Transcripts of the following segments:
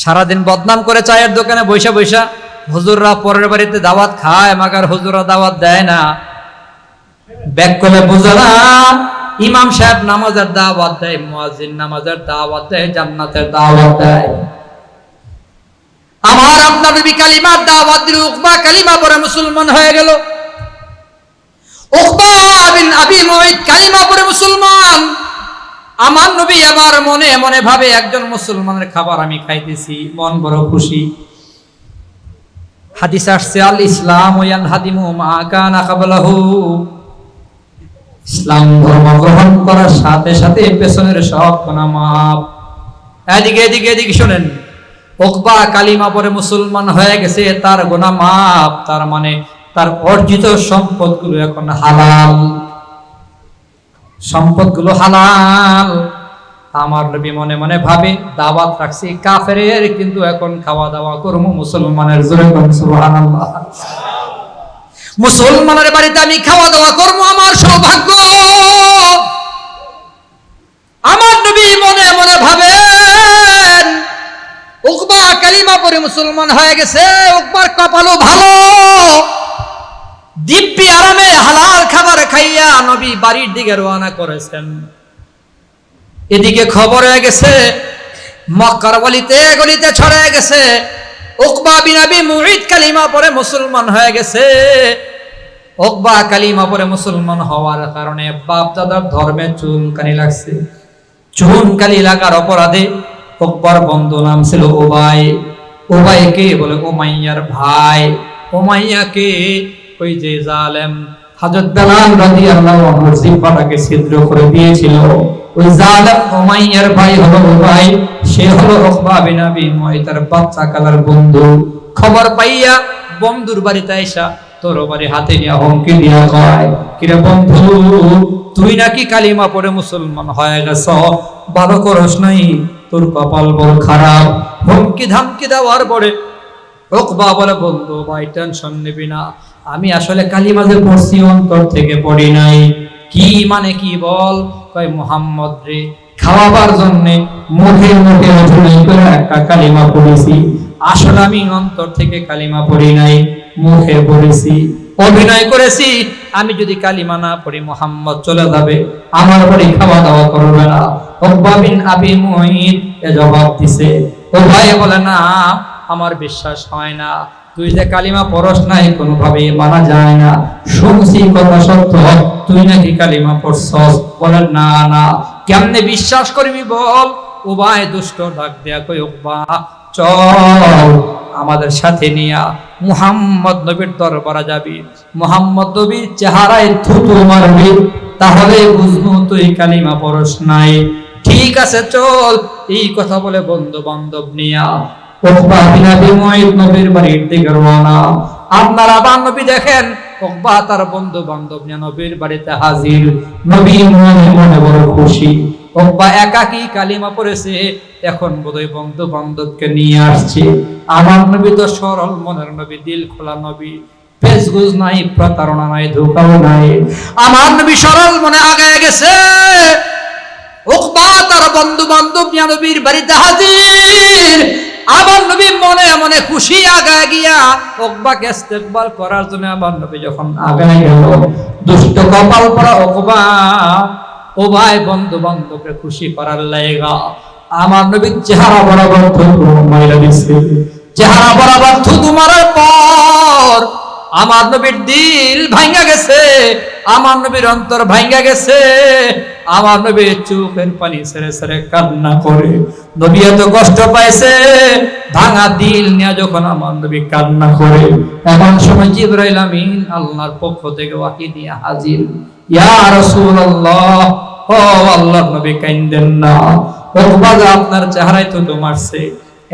সারাদিন বদনাম করে চায়ের দোকানে বৈশা বৈশা হুজুররা পরের বাড়িতে দাওয়াত খায়, মাগার হুজুররা দাওয়াত দেয় না। ব্যাক করে বুঝলাম, ইমাম সাহেব নামাজের দাওয়াত দেয়, মুয়াজ্জিন নামাজের দাওয়াত দেয়, জান্নাতের দাওয়াত দেয়। আমার আপনার নবী কালিমার দাওয়াত দিল উকবা কালিমা পরে মুসলমান হয়ে গেল। উকবা বিন আবি মুঈদ কালিমা পরে মুসলমান। আমার নবী আমার মনে মনে ভাবে একজন মুসলমানের খাবার আমি খাইতেছি, মন বড় খুশি। হাদিস আসছে, আল ইসলাম ওয়ান হাদিমু মা কানা কাবলাহু। ইসলাম ধর্ম গ্রহণ করার সাথে সাথে পেছনের সব গুনাহ মাপ এদিকে এদিকে এদিকে শোনেন ওকবা কালিমা পরে মুসলমান হয়ে গেছে, তার গোনা মাপ তার মানে তার অর্জিত সম্পদগুলো এখন হালাল। সম্পদগুলো হালাল। আমার নবী মনে মনে ভাবে, দাওয়াত রাখছি কাফের কিন্তু এখন খাওয়া দাওয়া করব মুসলমানের জোরে মুসলমানের বাড়িতে আমি খাওয়া দাওয়া করব, আমার সৌভাগ্য। আমার নবী মনে মনে ভাবেন, উকবা কালিমা পরে মুসলমান হয়ে গেছে, উকবার কপালও ভালো। দিব্যি আরামে খাইয়া নবী বাড়ির দিকে রওনা করেছেন। এদিকে খবর হয়ে গেছে, মক্কার গলিতে গলিতে ছড়ায় গেছে, উকবা বিনাবি মুঈদ কালিমা পরে মুসলমান হয়ে গেছে। উকবা কালিমা পরে মুসলমান হওয়ার কারণে বাপ দাদার ধর্মে চুলকানি লাগছে। চুনকালি লাগার অপরাধে উকবার বন্ধু নাম ছিল ওবাই ওবাই কে বলে ওমাইয়ার ভাই। ওমাইয়াকে ওই যে জালেম হযরত বেলাল রাদিয়াল্লাহু আনহু জিহ্বাটাকে ছিদ্র করে দিয়েছিল। ওই জালেম ওমাইয়ার ভাই হলো ওবাই সে হলো উকবা বিন আবি মুঈতার বাচ্চা কালার বন্ধু। খবর পাইয়া বন্ধুর বাড়িতে আইসা তোর বাড়ি হাতে নিয়ে হুমকি দিয়া কয়, কিরে বন্ধু, তুই নাকি কালিমা পড়ে মুসলমান হয়ে গেছ? ভালো করস নাই, তোর কপাল বড় খারাপ। হুমকি ধামকি দেওয়ার পরে ওকবা বলে, বন্ধু, ভাই, টেনশন নিবি না। আমি আসলে কালিমাজে পড়ছি, অন্তর থেকে পড়ি নাই। কি মানে কি বল? কয়, মোহাম্মদ রে, খাওয়াবার জন্য মুখে মুখে অভিনয় করে একটা কালিমা পড়েছি। আসলে আমি অন্তর থেকে কালিমা পড়ি নাই, মুখে পড়েছি। অভিনয় করেছি, আমি যদি কালিমা না পড়ি, মোহাম্মদ চলে যাবে। আমার বাড়ি খাওয়া দাওয়া করবে না। উকবা বিন আবি মুঈদ এ জবাব দিছে। ও ভাই বলে, না, আমার বিশ্বাস হয় না। তুই যে কালিমা পড়স নাই কোনোভাবে মানা যায় না। শুনছি কথা সত্য, তুই নাকি কালিমা পড়ছস? বলে না না। কেমনে বিশ্বাস করবি বল? উবায় দুষ্ট ডাক দেয়া কই উকবা চল আমাদের সাথে নিয়া। মুহাম্মদ নবীর দরবারে যাবি। মুহাম্মদ নবীর চেহারায় থুতু মারবি। তাহলে বুঝব তুই কালিমা পড়স নাই। ঠিক আছে, চল। এই কথা বলে বন্ধু বান্ধব নিয়া উকবা বিন দেখেন তার বন্ধু বান্ধব নবীর বাড়িতে হাজির। নবী মনে মনে বড় খুশি। কালিমা পড়েছে, এখন বোধহয় বন্ধু বান্ধবকে নিয়ে আসছে। আমার নবী তো সরল মনের নবী, দিল খোলা নবী। পেজগুজ নাই, প্রতারণা নাই, ধোকাও নাই। আমার নবী সরল মনে আগায় গেছে। বন্ধু বান্ধব নবীর বাড়িতে হাজির। আবার নবী মনে মনে খুশি আগায় গিয়া উকবাকে ইস্তেকবাল করার জন্য আবার নবী যখন আগায় গেল, দুষ্ট কপাল পরা উকবা ও ভাই বন্ধু বান্ধবকে খুশি করার লাইগা। আমার নবীর চেহারা বরাবর মাইরা দিছে। চেহারা বরাবর থুতু মারার পর আমার নবীর দিল ভাঙ্গা গেছে, আমার নবীর অন্তর ভাঙ্গা গেছে, আমার নবীর চোখের পানি ছেড়ে ছেড়ে কান্না করে। নবী এত কষ্ট পাইছে, ভাঙা দিল নিয়ে যখন আমার নবী কান্না করে। এমন সময় জিব্রাইল আমিন আল্লাহর পক্ষ থেকে ওয়াকি নিয়ে হাজির। ইয়া রাসূলুল্লাহ, ও আল্লাহর নবী কাইন্দেন না। আপনার চেহারায় তো মারছে।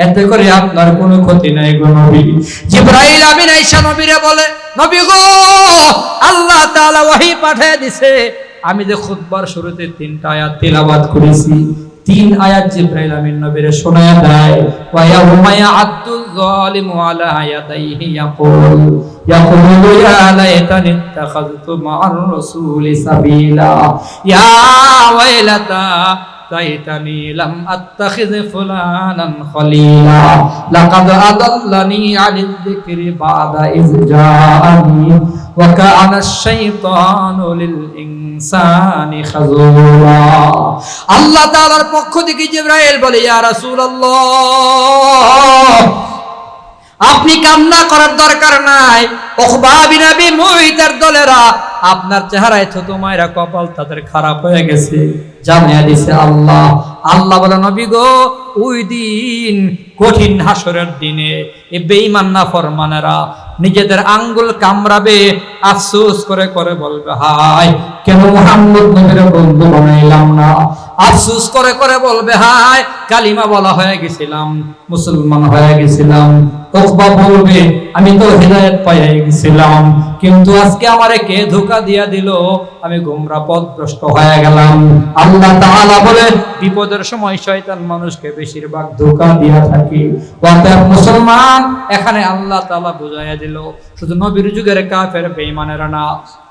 এতে করে আপনার কোনো ক্ষতি নাই গো নবী। জিব্রাইল আমিন আয়েশা নবীরে বলে, নবী গো, আল্লাহ তাআলা ওহী পাঠিয়ে দিছে। আমি যে খুতবার শুরুতে তিনটা আয়াত তেলাওয়াত করেছি, তিন আয়াত জিব্রাইল আমিন নবীরে শোনায় দেয় ওয়া ইয়াউমা ইয়া'আদ্দুল যালিমু আলা ইয়াদাইহি ইয়াকুল, ইয়াকুলু ইয়া লাইতানি ইত্তাখাযতু মা'আর রাসূলি সাবিলা। ইয়া ওয়াইলাতা আত্তাখিয ফুলানান খলিলা। লাকাদ আদাল্লানি আনিল যিকরি বাদা ইয জাআনি। ওয়া কানা আশ-শাইতানু লিল ইনসানি খাযুরা আল্লাহ তাআলার পক্ষ থেকে জিবরাইল বলে ইয়া রাসূলুল্লাহ আপনি কান্না করার দরকার নাই। ওখবাবিনাবি মুহিতার দলেরা আপনার চেহারায় থুতু মায়েরা কপাল তাদের খারাপ হয়ে গেছে। জানিয়ে দিছে আল্লাহ। আল্লাহ বলে, নবী গো, ওই দিন কঠিন হাসরের দিনে এ বেঈমান না ফরমানেরা নিজেদের আঙ্গুল কামড়াবে, আফসোস করে করে বলবে, হায়, কেন মোহাম্মদ নবীর বন্ধু বানাইলাম না? আফসোস করে করে বলবে হাই কালিমা বলা হয়ে গেছিলাম, মুসলমান হয়ে গেছিলাম। ওকবা বলবে, আমি তো হৃদায়ত পাইয়া গেছিলাম, কিন্তু আজকে আমারে কে ধোকা দিয়া দিল? আমি গোমরা পথভ্রষ্ট হয়ে গেলাম। আল্লাহ তাআলা বলে, বিপদের সময় শয়তান মানুষকে বেশিরভাগ ধোকা দিয়া থাকে। অতএব মুসলমান, এখানে আল্লাহ তাআলা বুঝাইয়া দিল, শুধু নবীর যুগের কাফের বেঈমানেরা না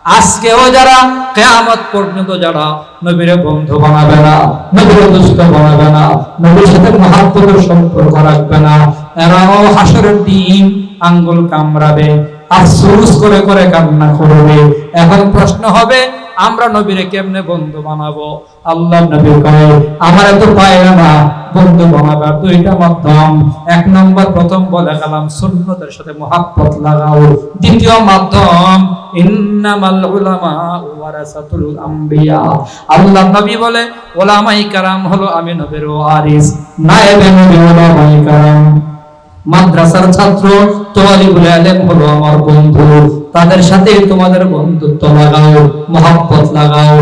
আজকেও যারা কেয়ামত পর্যন্ত যারা নবীর বন্ধু বানাবে না, নবীর দুষ্ট বানাবে না, নবীর সাথে মহাত্মকের সম্পর্ক রাখবে না, এরাও হাসরের দিন আঙ্গুল কামড়াবে, আফসোস করে করে কান্না করবে। এখন প্রশ্ন হবে, আমরা নবীরে কেমনে বন্ধু বানাবো? আল্লাহ নবী কয়, আমার এত পায় না বন্ধু বানাবার দুইটা মাধ্যম এক নম্বর প্রথম বলে গেলাম, সুন্নতের সাথে মহাব্বত লাগাও। দ্বিতীয় মাধ্যম, ইন্নামাল উলামা আম্বিয়া। আল্লাহ নবী বলে, ওলামাই কারাম হলো আমি নবীর ওয়ারিস, নায়েবে নবী ওলামাই কারাম। মাদ্রাসার ছাত্র, তোয়ালিবুল আলেম হলো আমার বন্ধু। তাদের সাথে তোমাদের বন্ধুত্ব লাগাও, মহাব্বত লাগাও।